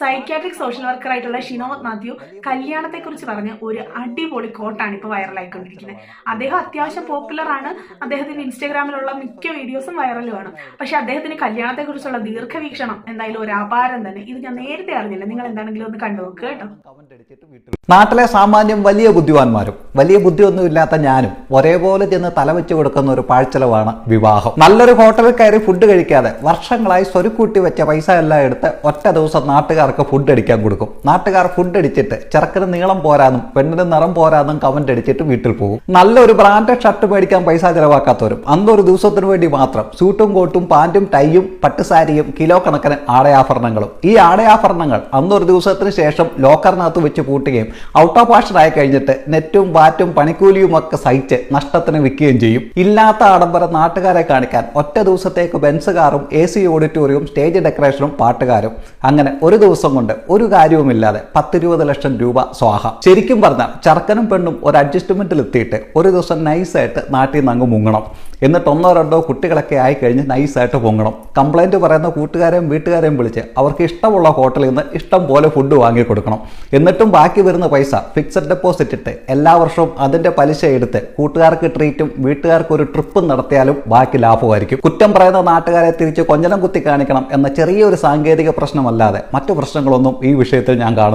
Psychiatric social worker ആയിട്ടുള്ള ഷിനോദ് മാത്യു കല്യാണത്തെ കുറിച്ച് പറഞ്ഞ ഒരു അടിപൊളി കോട്ടാണ് ഇപ്പോൾ വൈറലായിക്കൊണ്ടിരിക്കുന്നത്. അദ്ദേഹം അത്യാവശ്യം പോപ്പുലർ ആണ്. അദ്ദേഹത്തിന്റെ ഇൻസ്റ്റാഗ്രാമിലുള്ള മിക്ക വീഡിയോസും വൈറലുമാണ്. പക്ഷെ അദ്ദേഹത്തിന് കല്യാണത്തെ കുറിച്ചുള്ള ദീർഘവീക്ഷണം എന്തായാലും ഒരു അപാരം തന്നെ. ഇത് ഞാൻ നേരത്തെ അറിഞ്ഞില്ല. നിങ്ങൾ എന്താണെങ്കിലും ഒന്ന് കണ്ടു നോക്കുക കേട്ടോ. നാട്ടിലെ സാമാന്യം വലിയ ബുദ്ധിമാന്മാരും വലിയ ബുദ്ധിയൊന്നും ഇല്ലാത്ത ഞാനും ഒരേപോലെ ചെന്ന് തലവെച്ച് കൊടുക്കുന്ന ഒരു പാഴ്ചലവാണ് വിവാഹം. നല്ലൊരു ഹോട്ടലിൽ കയറി ഫുഡ് കഴിക്കാതെ വർഷങ്ങളായി സ്വരുക്കൂട്ടി വെച്ച പൈസ എല്ലാം എടുത്ത് ഒറ്റ ദിവസം നാട്ടുകാർക്ക് ഫുഡ് അടിക്കാൻ കൊടുക്കും. നാട്ടുകാർ ഫുഡ് അടിച്ചിട്ട് ചെറുക്കന് നീളം പോരാന്നും പെണ്ണിന് നിറം പോരാന്നും കമന്റ് അടിച്ചിട്ട് വീട്ടിൽ പോകും. നല്ലൊരു ബ്രാൻഡഡ് ഷർട്ട് മേടിക്കാൻ പൈസ ചിലവാക്കാത്തവരും അന്നൊരു ദിവസത്തിന് വേണ്ടി മാത്രം സൂട്ടും കോട്ടും പാന്റും ടൈയും പട്ടുസാരിയും കിലോ കണക്കിന് ആടയാഭരണങ്ങളും. ഈ ആടയാഭരണങ്ങൾ അന്നൊരു ദിവസത്തിന് ശേഷം ലോക്കറിനകത്ത് വെച്ച് പൂട്ടുകയും ഔട്ട് ഓഫ് ഫാഷൻ ആയി കഴിഞ്ഞിട്ട് നെറ്റും വാറ്റും പണിക്കൂലിയും ഒക്കെ സഹിച്ച് നഷ്ടത്തിന് വിൽക്കുകയും ചെയ്യും. ഇല്ലാത്ത ആഡംബരം നാട്ടുകാരെ കാണിക്കാൻ ഒറ്റ ദിവസത്തേക്ക് ബെൻസ് കാറും എ സി ഓഡിറ്റോറിയവും സ്റ്റേജ് ഡെക്കറേഷനും പാട്ടുകാരും. അങ്ങനെ ഒരു ദിവസം കൊണ്ട് ഒരു കാര്യവുമില്ലാതെ പത്തിരുപത് ലക്ഷം രൂപ സ്വാഹ. ശരിക്കും പറഞ്ഞാൽ ചർക്കനും പെണ്ണും ഒരു അഡ്ജസ്റ്റ്മെന്റിൽ എത്തിയിട്ട് ഒരു ദിവസം നൈസായിട്ട് നാട്ടിൽ നിന്ന് അങ്ങ് മുങ്ങണം. എന്നിട്ട് ഒന്നോ രണ്ടോ കുട്ടികളൊക്കെ ആയി കഴിഞ്ഞ് നൈസായിട്ട് പൊങ്ങണം. കംപ്ലൈന്റ് പറയുന്ന കൂട്ടുകാരെയും വീട്ടുകാരെയും വിളിച്ച് അവർക്ക് ഇഷ്ടമുള്ള ഹോട്ടലിൽ നിന്ന് ഇഷ്ടം പോലെ ഫുഡ് വാങ്ങി കൊടുക്കണം. എന്നിട്ടും ബാക്കി വരുന്ന പൈസ ഫിക്സഡ് ഡെപ്പോസിറ്റ് ഇട്ട് എല്ലാ വർഷവും അതിന്റെ പലിശ എടുത്ത് കൂട്ടുകാർക്ക് ട്രീറ്റും വീട്ടുകാർക്ക് ഒരു ട്രിപ്പും നടത്തിയാലും ബാക്കി ലാഭമായിരിക്കും. കുറ്റം പറയുന്ന നാട്ടുകാരെ തിരിച്ച് കൊഞ്ഞനം കുത്തി കാണിക്കണം എന്ന ചെറിയൊരു സാങ്കേതിക പ്രശ്നമല്ലാതെ മറ്റു പ്രശ്നങ്ങളൊന്നും ഈ വിഷയത്തിൽ ഞാൻ കാണുന്നു